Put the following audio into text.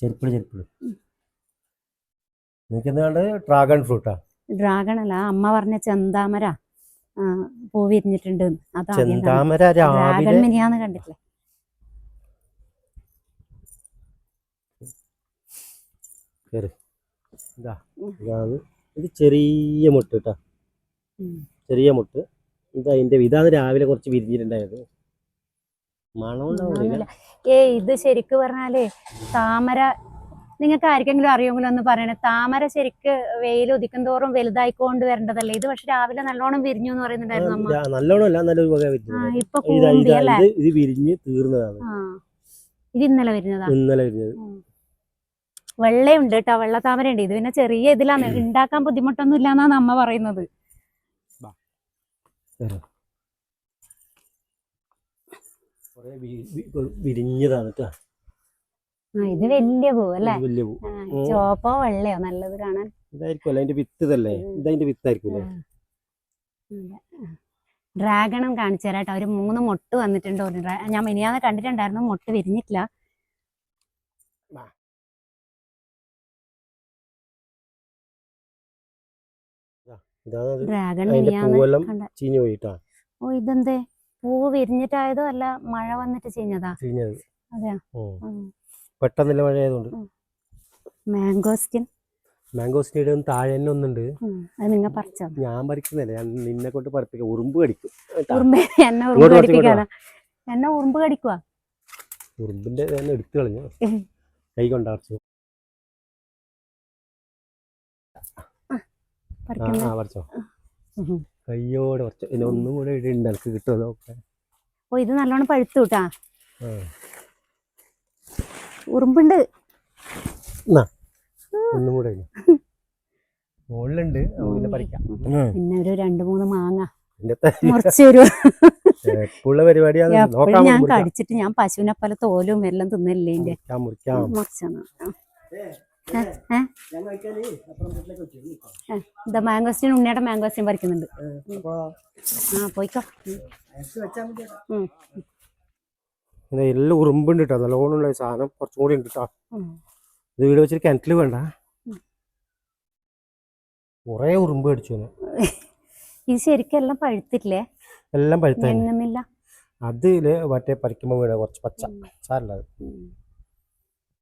ചെരുപ്പിൾ ചെരുപ്പിൾ നിങ്ങൾക്ക് dragon ഫ്രൂട്ടാ. Dragon അല്ല അമ്മ പറഞ്ഞ ചെന്താമര പൂ വിരിഞ്ഞിട്ടുണ്ട് ചെന്താമര ഡ്രാഗൺ മിനിയാന്ന് കണ്ടിട്ടില്ലേ. ഇതാണ് ഇത് ചെറിയ മുട്ട് കേട്ടോ ചെറിയ മുട്ട്. ഇത് അതിന്റെ ഇതാണ് രാവിലെ കുറച്ച് വിരിഞ്ഞിട്ടുണ്ടായത്. ഏയ് ഇത് ശരിക്ക് പറഞ്ഞാലേ താമര നിങ്ങൾക്ക് ആർക്കെങ്കിലും അറിയുമെങ്കിലും ഒന്ന് പറയണേ. താമര ശരിക്ക് വെയിൽ ഉദിക്കും തോറും വലുതായിക്കൊണ്ട് വരേണ്ടതല്ലേ? ഇത് പക്ഷെ രാവിലെ നല്ലോണം വിരിഞ്ഞു എന്ന് പറയുന്നുണ്ടായിരുന്നു നല്ലോണം അല്ല ഇപ്പൊ ഇതാ കൂമ്പി അല്ലേ? ഇത് ഇത് വിരിഞ്ഞ് തീർന്നതാണ്. ആ ഇത് ഇന്നലെ വരുന്നതാണ് ഇന്നലെ വെള്ളയുണ്ട് കേട്ടോ വെള്ള താമര ഉണ്ട് ഇത് പിന്നെ ചെറിയ ഇതിലാണ്. ഉണ്ടാക്കാൻ ബുദ്ധിമുട്ടൊന്നും ഇല്ലാന്നാണ് അമ്മ പറയുന്നത്. വിരിഞ്ഞതാണ് കേട്ടോ ഇത് വലിയ പൂ അല്ലേ? വലിയ പൂ ചോപ്പോ വെള്ളയോ? നല്ലത് കാണാൻ. ഇതായിരിക്കും അല്ല? അതിന്റെ വിത്ത് ഇതല്ലേ? ഇതതിന്റെ വിത്തായിരിക്കും അല്ലേ? ഡ്രാഗണും കാണിച്ചു തരാട്ടോ ഒരു മൂന്ന് മൊട്ട് വന്നിട്ടുണ്ട്. ഞാൻ മിനിയാന്ന് കണ്ടിട്ടുണ്ടായിരുന്നു. മൊട്ട് വിരിഞ്ഞിട്ടില്ല. ഡ്രാഗൺ മിനിയാന്ന് ഓ ഇതെന്തേ? പൂ വിരിഞ്ഞിട്ടായതോ അല്ല മഴ വന്നിട്ട് ചീഞ്ഞതാ? ചീഞ്ഞത്. അതെയാ. പെട്ടെന്നില്ല മഴ ആയതുകൊണ്ട് മാംഗോസ്റ്റിൻ മാംഗോസ്റ്റിയുടെ താഴെ തന്നെ ഒന്നുണ്ട്. അത് നിങ്ങ പറിച്ചോ? ഞാൻ പറിക്കുന്നില്ല ഞാൻ നിന്നെ കൊണ്ട് പറിപ്പിക്കാം. ഉറുമ്പ് കടിക്കും. എന്നെ ഉറുമ്പ് കടിപ്പിക്കാനാ? എന്നെ ഉറുമ്പ് കടിക്കുവാ? ഉറുമ്പിന്റെ തന്നെ എടുത്തു കളഞ്ഞു. കൈ കൊണ്ടറച്ചു പറിച്ചോ. കയ്യോടെ കുറച്ച് ഇനി ഒന്നും കൂടെ ഇവിടെ ഉണ്ട് എനിക്ക് കിട്ടുമല്ലോ ഓ ഇത് നല്ലോണം പഴുത്തു കിട്ടാ. ഉറുമ്പുണ്ട്. ഒന്നും കൂടെ. മുകളിലുണ്ട് പിന്നെ പറിക്കാം. പിന്നെ ഒരു രണ്ട് മൂന്ന് മാങ്ങ. മുറിച്ച് ഞാൻ കടിച്ചിട്ട് ഞാൻ പശുവിനെ പോലെ തോലും എല്ലാം തിന്നല്ലേ എന്റെ എന്താ മാംഗോസ്റ്റിൻ ഉണ്ണിയുടെ മാംഗോസ്റ്റിൻ പറിക്കുന്നുണ്ട്. ആ പോയിക്കോ. എല്ലാം ഉറുമ്പുണ്ട് കേട്ടോ നല്ലോണം ഉള്ള സാധനം കുറച്ചും കൂടി ഉണ്ട് കേട്ടോ ഇത് വീട് വെച്ചിട്ട് കിണറ്റിൽ വേണ്ട. കൊറേ ഉറുമ്പ് അടിച്ചു ഇത് ശരിക്കും എല്ലാം പഴുത്തില്ലേ എല്ലാം പഴുത്തില്ല അതിൽ മറ്റേ പറിക്കുമ്പോൾ വീണ കുറച്ച് പച്ച സാരല്ല.